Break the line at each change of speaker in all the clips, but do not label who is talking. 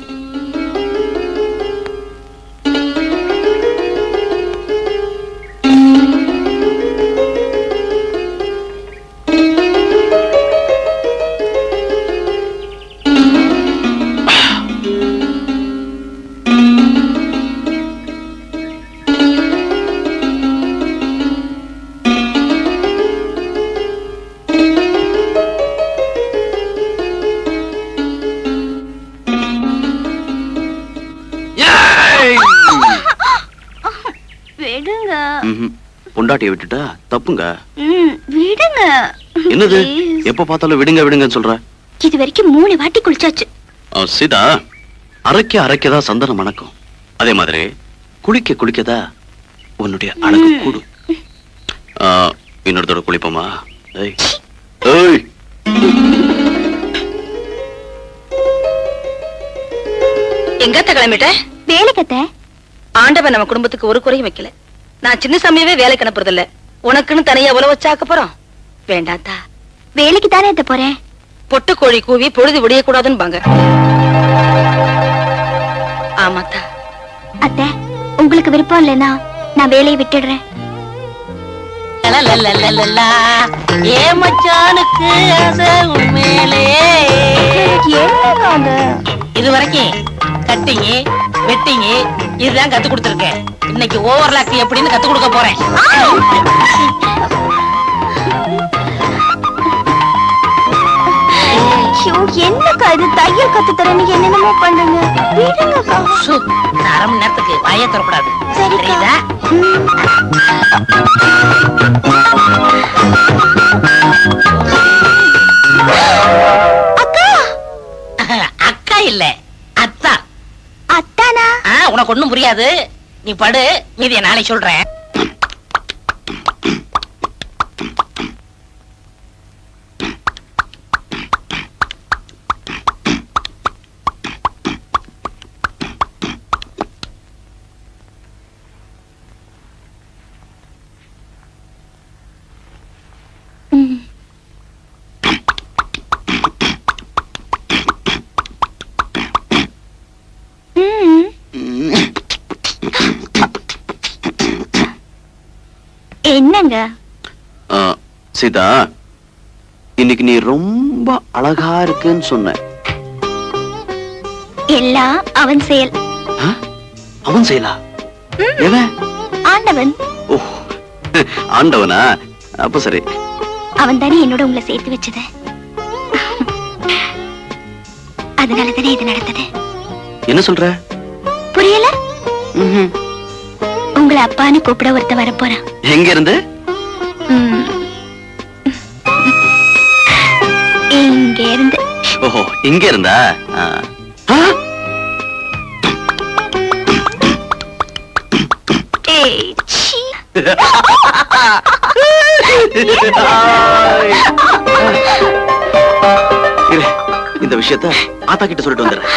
thank
you பொண்டாட்டியை விட்டுட்டா தப்புங்க.
விடுங்க.
என்னது. எப்ப பார்த்தாலும் விடுங்க விடுங்கன்னு சொல்ற?
இது வரைக்கும் மூணு வாட்டி குளிச்சாச்சு.
ஆ, சீதா அரைக்க அரைக்கதா சந்தனம் மணக்கும். அதே மாதிரி குளிக்க குளிக்கதா உன்னுடைய அழகு கூடும் ஆ, இன்னொரு தடவை குளிப்போமா? ஏய்
எங்கத்த கிளம்பிட்ட?
வேலைக்கத்த
ஆண்டவன் நம்ம குடும்பத்துக்கு ஒரு குறையும் வைக்கல. நான் சின்ன சமயமே வேலைக்கு அனுப்புறது இல்ல உனக்குன்னு தனியா உழவு வச்சாக்க போறோம். வேண்டாத்தா
வேலைக்கு தானே எத்த போறேன்?
பொட்டு கோழி கூவி பொழுது விடியக்கூடாதுன்னு பாங்க ஆமாத்தா
அத்த உங்களுக்கு விருப்பம் இல்லைன்னா நான் வேலையை விட்டுடுறேன்.
ஏ மச்சானுக்கு ஆசை உண்மையிலே இது வரைக்கும் கட்டிங்க வெட்டிங்க இதுதான் கத்து கொடுத்துருக்கேன். இன்னைக்கு ஓவர்லாக் எப்படின்னு கத்து கொடுக்க போறேன்.
என்னக்கா இது? தையல் கத்து தரேன்னு என்னென்னமோ பண்றீங்க விடுங்கக்கா.
சு, நான் அரை மணி நேரத்துக்கு வாயை தரக்கூடாது
சரிக்கா.
தெரியுதா
அக்கா!
இல்ல அத்தா.
அத்தானா?
உனக்கு ஒண்ணும் புரியாது. நீ படு மீதிய நாளை சொல்றேன்.
என்னங்க?
சீதா இன்னைக்கு நீ ரொம்ப அழகா இருக்குன்னு சொன்ன.
எல்லாம் அவன் செயல்?
அவன் எவன்?
ஆண்டவன்.
ஓ ஆண்டவனா? அப்ப சரி.
அவன் தானே என்னோட உங்களை சேர்த்து வச்சது. அதனால தானே இது நடந்தது
என்ன சொல்ற?
புரியல. உங்களை அப்பான்னு கூப்பிட ஒருத்த வரப்போறான்.
எங்க இருந்து.
இங்க இருந்து
ஓஹோ இங்க இருந்தா இந்த விஷயத்த ஆத்தா கிட்ட சொல்லிட்டு வந்துடுறேன்.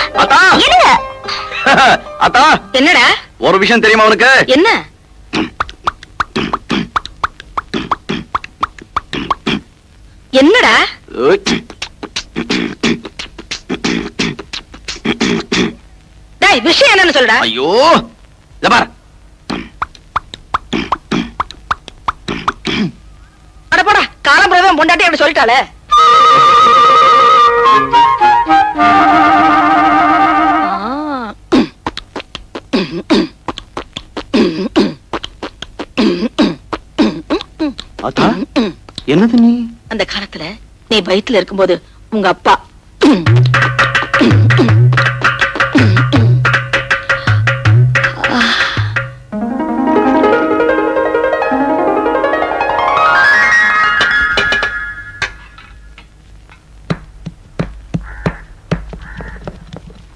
ஆத்தா!
என்னடா?
ஒரு விஷயம் தெரியுமா உனக்கு?
என்ன? என்னடா. டேய் விஷயம் என்னன்னு சொல்டா
ஐயோ இத பாரு.
அட போடா காலம்புறதான் பொண்டாட்டி அப்படி சொல்லிட்டாளே.
என்னது நீ?
அந்த காலத்துல நீ வயித்துல இருக்கும்போது உங்க அப்பா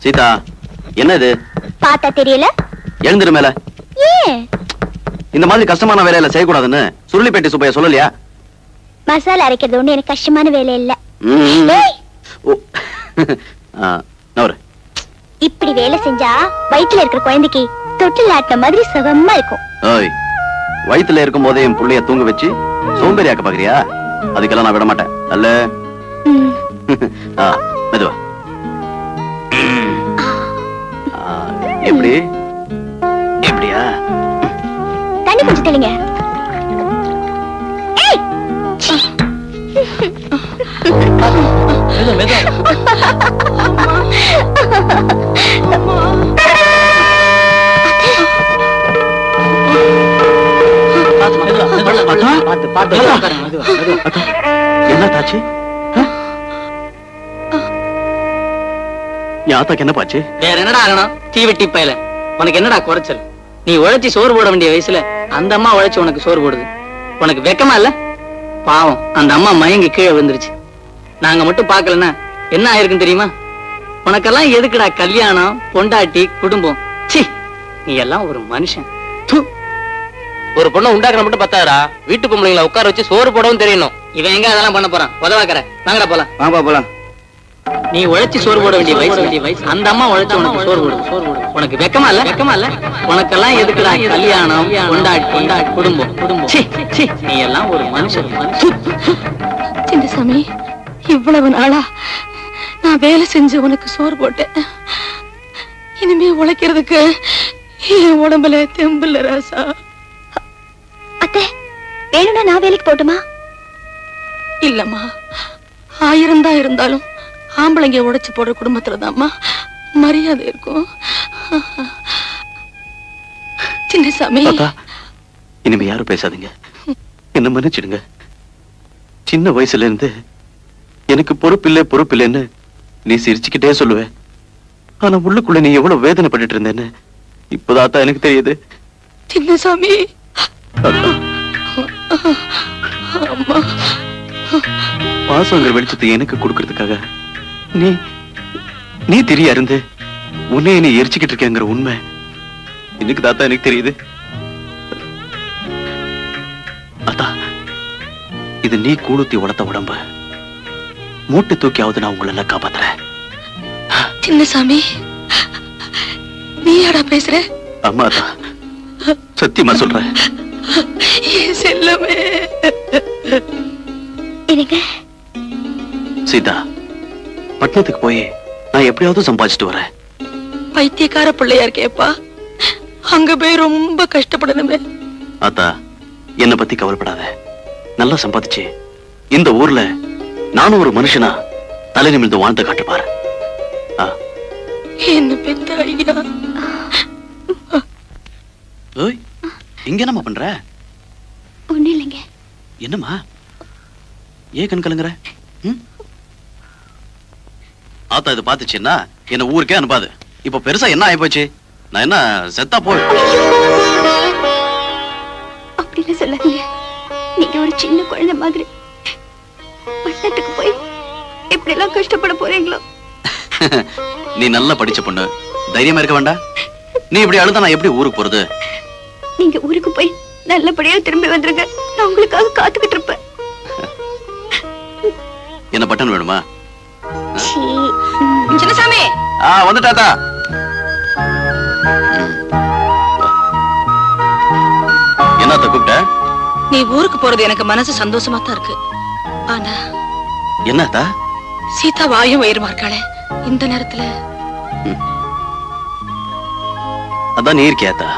சீதா என்னது
பார்த்தா தெரியல.
எழுந்துரு மேல.
ஏன்?
இந்த மாதிரி கஷ்டமான வேலையில செய்யக்கூடாதுன்னு சுருளிப்பேட்டை சுப்பைய சொல்லலையா?
மசாலா அரைக்கிறது ஒண்ணு எனக்கு கஷ்டமான வேலை இல்ல. இப்படி வேலை செஞ்சா வயித்துல இருக்கிற குழந்தைக்கு தொட்டில் ஆட்டின மாதிரி சுகமா இருக்கும்.
வயித்துல இருக்கும் போதே என் புள்ளைய தூங்க வச்சு சோம்பேறி ஆக்க பாக்குறியா? அதுக்கெல்லாம் நான் விட மாட்டேன் அல்ல மெதுவா. எப்படி? எப்படியா?
தண்ணி கொஞ்சம் தெளிங்க
என்ன தாச்சு என்ன பாச்சு?
வேற என்னடா ஆகணும் தீவெட்டி பயல. உனக்கு என்னடா குறைச்சல்? நீ உழைச்சி சோறு போட வேண்டிய வயசுல அந்த அம்மா உழைச்சு உனக்கு சோறு போடுது. உனக்கு வெக்கமா இல்ல? பாவம் அந்த அம்மா மயங்கி கீழே விழுந்துருச்சு. நாங்க மட்டும் பார்க்கலன்னா என்ன ஆயிருக்கும் தெரியுமா? உனக்கெல்லாம் எதுக்குடா கல்யாணம் பொண்டாட்டி குடும்பம்? சி நீ எல்லாம் ஒரு மனுஷன். து.
ஒரு பொண்ணை உண்டாக்குற மட்டும் பத்தாதடா. வீட்டு பொம்பளைங்களை உட்கார வச்சு சோறு போடவும் தெரியணும்.
இவன் எங்க அதெல்லாம் பண்ண போறான்? உதவாக்கற வாங்கடா போலாம்.
வாங்க போலாம்.
நீ உழைச்சி சோறு போட வேண்டிய வயசு வேண்டிய வயசு அந்த அம்மா உழைச்சு உனக்கு சோறு போடு. சோறு போடு உனக்கு வெக்கமா இல்ல? வெக்கமா இல்ல? உனக்கெல்லாம் எதுக்குடா கல்யாணம் கொண்டாடி கொண்டாடி குடும்பம் குடும்பம். ச்சீ, ச்சீ, நீ எல்லாம் ஒரு மனுஷன்.
சின்னசாமி இவ்வளவு நாளா நான் வேலை செஞ்சு உனக்கு சோறு போட்டேன். இனிமே உழைக்கிறதுக்கு என் உடம்புல தெம்பில்ல ராசா.
அத்தை வேணும்னா நான் வேலைக்கு போட்டுமா?
இல்லம்மா. ஆயிரம் தான் இருந்தாலும் ஆம்பளைங்க உடைச்சு போடுற குடும்பத்துலதாம்மா மரியாதை இருக்கும். சின்னசாமி.
தாத்தா இனிமே யாரும் பேசாதீங்க. என்ன மன்னிச்சிடுங்க. சின்ன வயசுல இருந்து எனக்கு பொறுப்பில்லை பொறுப்பில்லைன்னு நீ சிரிச்சுக்கிட்டே சொல்லுவ ஆனா உள்ளுக்குள்ள நீ எவ்வளவு வேதனைப்பட்டுட்டு இருந்தேன்னு இப்பதாத்தா எனக்கு தெரியுது.
சின்னசாமி.
பாசங்கிற வெளிச்சத்தை எனக்கு கொடுக்கறதுக்காக நீ நீ திரிய அருந்து உன்னை நீ எரிச்சுக்கிட்டு இருக்கேங்கிற உண்மை இன்னைக்கு தாத்தா எனக்கு தெரியுது. அத்தா இது நீ கூழுத்தி உடத்த உடம்ப. மூட்டை தூக்கியாவது நான் உங்களை எல்லாம் காப்பாத்துறேன்.
சின்னசாமி நீ யாரா பேசுற?
அம்மா அத்தா சத்தியமா சொல்றேன்.
என் செல்லமே?
இருங்க
சீதா பட்டணத்துக்கு போய் நான் எப்படியாவது சம்பாதிச்சுட்டு வரேன்.
பைத்தியக்கார பிள்ளையா இருக்கேப்பா. அங்க போய் ரொம்ப கஷ்டப்படணுமே.
அத்தா என்னை பத்தி கவலைப்படாத. நல்லா சம்பாதிச்சு இந்த ஊர்ல நானும் ஒரு மனுஷனா தலை நிமிர்ந்து வாழ்ந்து காட்டு பாரு ஆ,
என்ன பெத்த ஐயா?
ஓய் இங்க என்னம்மா பண்ற?
ஒண்ணும் இல்லைங்க.
என்னம்மா? ஏன் கண் கலங்குற? ஆத்தா இது பாத்துச்சுன்னா என்ன ஊருக்கே அனுப்பாது. இப்ப பெருசா என்ன ஆயிப்போச்சு? நான் என்ன செத்தா போய்
அப்படின்னு சொல்லாதீங்க. நீங்க ஒரு சின்ன குழந்தை மாதிரி. பட்டணத்துக்கு போய் எல்லாம் கஷ்டப்பட போறீங்களோ?
நீ நல்லா படிச்ச பொண்ணு. தைரியமா இருக்க வேண்டாம். நீ இப்படி அழுதா நான் எப்படி ஊருக்கு போறது?
நீங்க ஊருக்கு போய் நல்லபடியா திரும்பி வந்துருங்க. நான் உங்களுக்காக காத்துக்கிட்டு இருப்பேன்.
என்ன பட்டன் வேணுமா.
சின்னசாமி!
ஆ வந்துட்டாத்தா என்னத்த கூப்பிட்ட?
நீ ஊருக்கு போறது எனக்கு மனசு சந்தோஷமா தான் இருக்கு. ஆனா
என்னத்தா?
சீதா வாயும் வயிறுமா இருக்காளே இந்த நேரத்துல.
அதான் நீ இருக்கியாத்தா?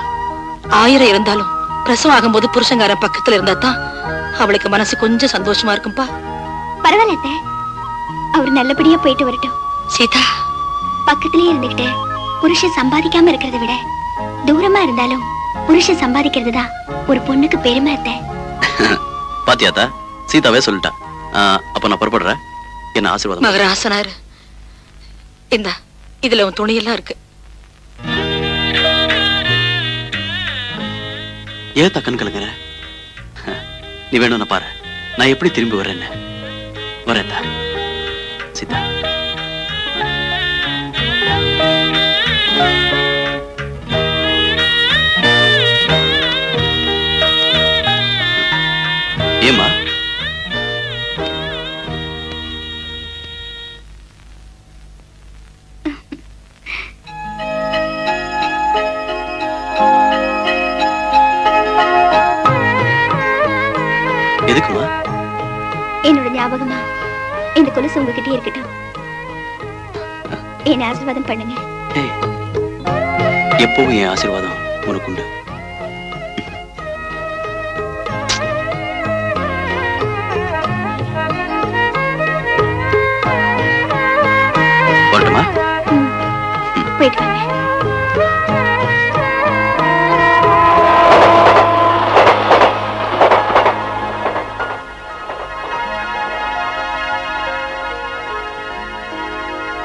ஆயிரம் இருந்தாலும் பிரசவம் ஆகும்போது புருஷங்காரன் பக்கத்துல இருந்தா தான் அவளுக்கு மனசு கொஞ்சம் சந்தோஷமா இருக்கும்பா.
பரவாயில்ல. அவர் நல்லபடியா போயிட்டு வரட்டும்.
சீதா.
பக்கத்திலேயே இருந்துகிட்டு புருஷன் சம்பாதிக்காம இருக்கிறத விட தூரமா இருந்தாலும் புருஷன் சம்பாதிக்கிறது தான் ஒரு பொண்ணுக்கு பெருமை அத்தை.
பாத்தியாத்தா? சீதாவே சொல்லிட்டா. அப்ப நான் புறப்படுறேன். என்ன ஆசீர்வாதம்.
மகராசனாரு இந்தா இதுல உன் துணியெல்லாம் இருக்கு.
ஏன் கண் கலங்குற? நீ வேணும்னு பாரு. நான் எப்படி திரும்பி வரேன்னு? வரேன்டா சீதா
ஞாபகமா இந்த கொலுசு உங்ககிட்டயே இருக்கட்டும். என்ன ஆசீர்வாதம் பண்ணுங்க.
எப்பவும் என் ஆசீர்வாதம் உனக்குண்டு.